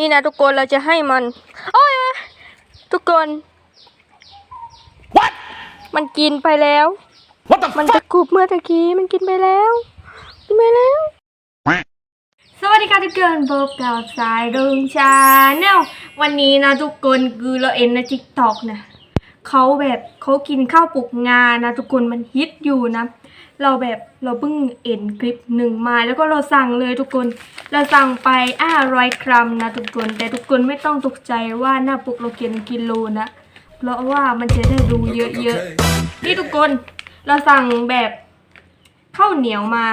นี่นะทุกคนเราจะให้มัน โอ้ยทุกคน What? มันกินไปแล้ว What the มัน fuck? จะกรุบเมื่อตะกี้มันกินไปแล้ว กินไปแล้ว สวัสดีค่ะทุกคนพบกับสายดุงชาแนลวันนี้นะทุกคนคือเราเอ็นในทิกตอกนะเขาแบบเขากินข้าวปลุกงานะทุกคนมันฮิตอยู่นะ เราแบบเราเพิ่งเอ็นคลิปหนึ่งมาแล้วก็เราสั่งเลยทุกคน เราสั่งไปอ้าร้อยกรัมนะทุกคน แต่ทุกคนไม่ต้องตกใจว่าหน้าปลุกเรากินกิโลนะ เพราะว่ามันจะได้ดูเยอะๆ นี่ทุกคนเราสั่งแบบข้าวเหนียวมา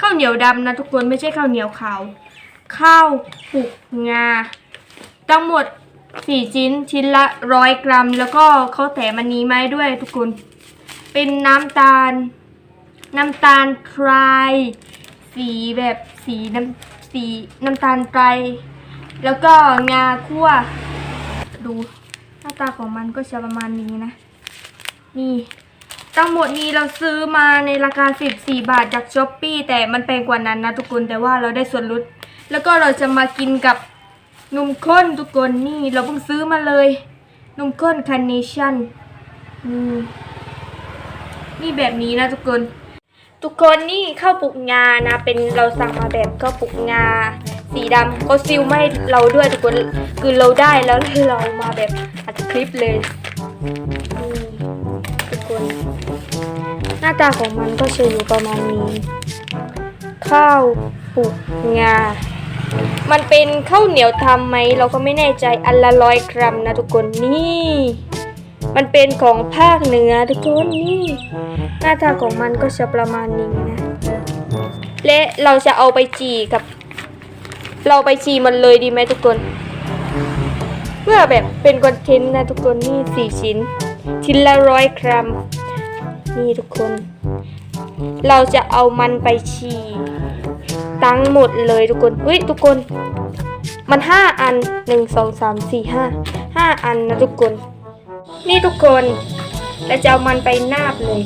ข้าวเหนียวดำนะทุกคนไม่ใช่ข้าวเหนียวขาว ข้าวปลุกงา ทั้งหมดสี่ชิ้นชิ้นละร้อยกรัม แล้วก็เขาแถมอันนี้มาให้ด้วยทุกคน เป็นน้ำตาล น้ำตาลไทรสีแบบสีน้ำสีน้ำตาลไตรแล้วก็งาคั่ว ดูหน้าตาของมันก็จะประมาณนี้นะ นี่ทั้งหมดนี้เราซื้อมาในราคา 14 บาทจากช้อปปีแต่มันแพงกว่านั้นนะทุกคนแต่ว่าเราได้ส่วนลดแล้วก็เราจะมากินกับนมข้นทุกคนนี่เราเพิ่งซื้อมาเลยนมข้นคาร์เนชั่นนี่นี่แบบนี้นะทุกคน ทุกคนนี่ข้าวปลุกงานะ เป็นเราสั่งมาแบบข้าวปลุกงา สีดำเขาซิลไม่เราด้วยทุกคนคือเราได้แล้วเรามาแบบอัดคลิปเลยทุกคน หน้าตาของมันก็จะอยู่ประมาณนี้ข้าวปลุกงา มันเป็นข้าวเหนียวทำไหม เราก็ไม่แน่ใจอันละร้อยกรัมนะทุกคนนี่ มันเป็นของภาคเหนือทุกคนนี่ หน้าตาของมันก็จะประมาณนี้นะ และเราจะเอาไปจีกับ เราไปจีมันเลยดีไหมทุกคน เพื่อแบบเป็นคอนเทนต์นะทุกคนนี่สี่ชิ้น ชิ้นละร้อยกรัม นี่ทุกคน เราจะเอามันไปฉีตั้งหมดเลยทุกคนเฮ้ยทุกคน มันห้าอันหนึ่งสองสามสี่ห้าห้าอันนะทุกคน นี่ทุกคนเราจะเอามันไปนาบเลย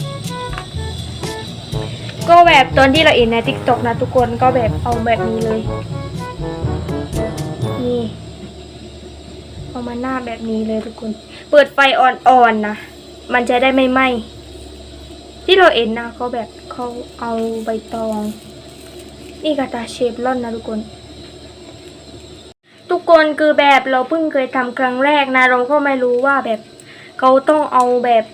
ก็แบบตอนที่เราเห็นในทิกตอกนะทุกคนก็แบบเอาแบบนี้เลย นี่ เอามาหน้าแบบนี้เลยทุกคน เปิดไฟอ่อนๆนะมันจะได้ไม่ไหม้ ที่เราเห็นนะเขาแบบเขาเอาใบตอง นี่กระตาเชฟล่อนนะทุกคนทุกคนคือแบบเราเพิ่งเคยทำครั้งแรกนะ เราก็ไม่รู้ว่าแบบ เขาต้องเอาแบบ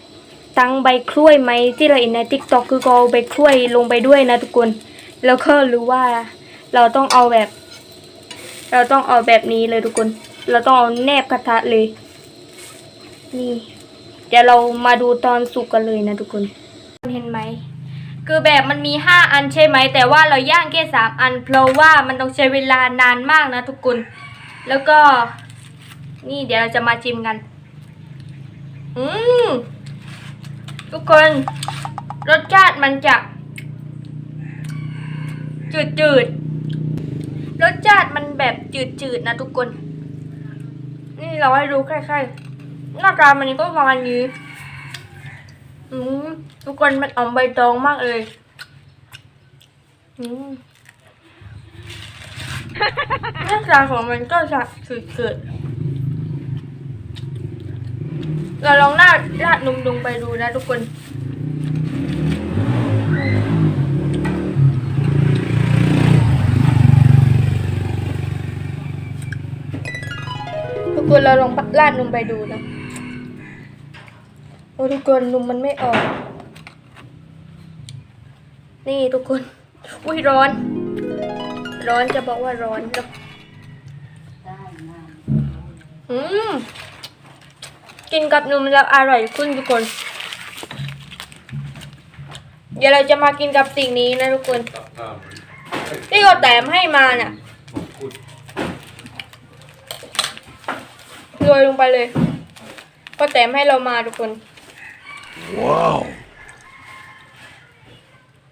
ตั้งใบคล้วยไหมที่เราเห็นในทิกตอกคือเขาเอาใบคล้วยลงไปด้วยนะทุกคน แล้วก็รู้ว่าเราต้องเอาแบบ เราต้องเอาแบบนี้เลยทุกคน เราต้องเอาแนบกระทะเลย นี่ เดี๋ยวเรามาดูตอนสุกกันเลยนะทุกคนเห็นไหมคือแบบมันมีห้าอันใช่ไหม แต่ว่าเราย่างแค่สามอัน เพราะว่ามันต้องใช้เวลานานมากนะทุกคน แล้วก็นี่เดี๋ยวเราจะมาชิมกัน อืมทุกคนรสชาติมันจะ จืดจืดๆรสชาติมันแบบจืดจืดๆนะทุกคน นี่เราให้ดูใกล้ๆหน้าตามันก็ประมาณนี้อืมทุกคนมันอมใบตองมากเลยอืมหน้าตาของมันก็จะสุดเกิด เราลองราดราดนุ่มไปดูนะทุกคนทุกคนเราลองราดนมไปดูนะโอ้ทุกคนนมมันไม่ออก นี่ทุกคน อุ้ยร้อน ร้อนจะบอกว่าร้อนเนอะอืม กินกับนมแล้วอร่อยขึ้นทุกคน เดี๋ยวเราจะมากินกับสิ่งนี้นะทุกคน ที่เขาแถมให้มาเนี่ยโรยลงไปเลย ก็แถมให้เรามาทุกคน Wow.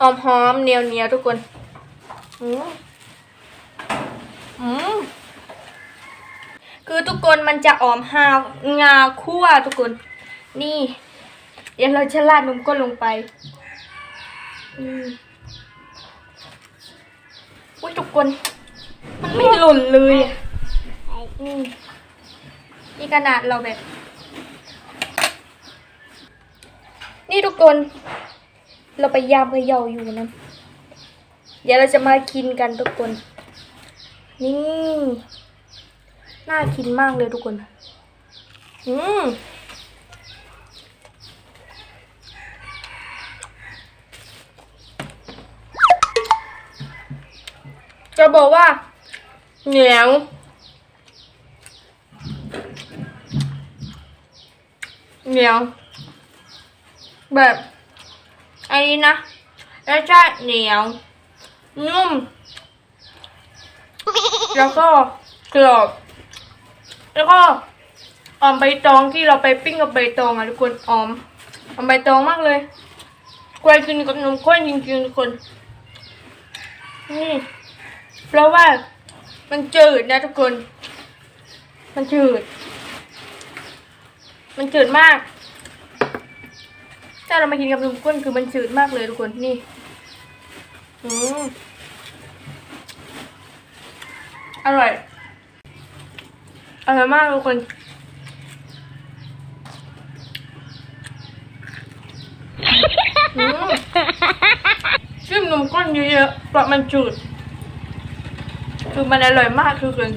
หอมหอมๆเหนียวเหนียวๆทุกคน อืมอืม คือทุกคนมันจะออมหางาคั่วทุกคน นี่ เดี๋ยวเราจะราดนมก้นลงไปอุ้ยทุกคน มันไม่หล่นเลยอะหนี่นี่ขนาดเราแบบ นี่ทุกคน เราไปยามเขย่าอยู่นะ เดี๋ยวเราจะมากินกันทุกคน นี่ น่ากินมากเลยทุกคน อืมจะบอกว่า เหนียว เหนียว แบบอันนี้นะรสชาติเหนียว นุ่ม แล้วก็กรอบ แล้วก็ออมใบตองที่เราไปปิ้งกับใบตองอะทุกคนออมออมใบตองมากเลยกวยกินกับนมข้นจริงๆทุกคนนี่เพราะว่ามันจืดนะทุกคน มันจืด มันจืดมากถ้าเรามากินกับนมข้นคือมันจืดมากเลยทุกคนนี่อืมอร่อย อร่อยมากทุกคนอืมชิมนมข้นเยอะๆเพราะมันจืด คือมันอร่อยมากทุกคน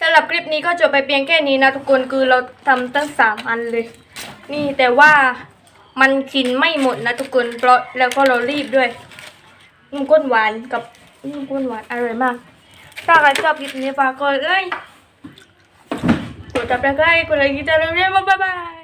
สำหรับคลิปนี้ก็จบไปเพียงแค่นี้นะทุกคน คือเราทำตั้งสามอันเลย นี่แต่ว่า มันกินไม่หมดนะทุกคนเพราะแล้วก็เรารีบด้วยนุ่มก้นหวานกับนุ่มก้นหวานอร่อยมาก ถ้าใครชอบคลิปนี้ฝากกดไลค์กดติดตามกดไลค์กดไลค์กดติดตาเรื่อยๆบ๊ายบาย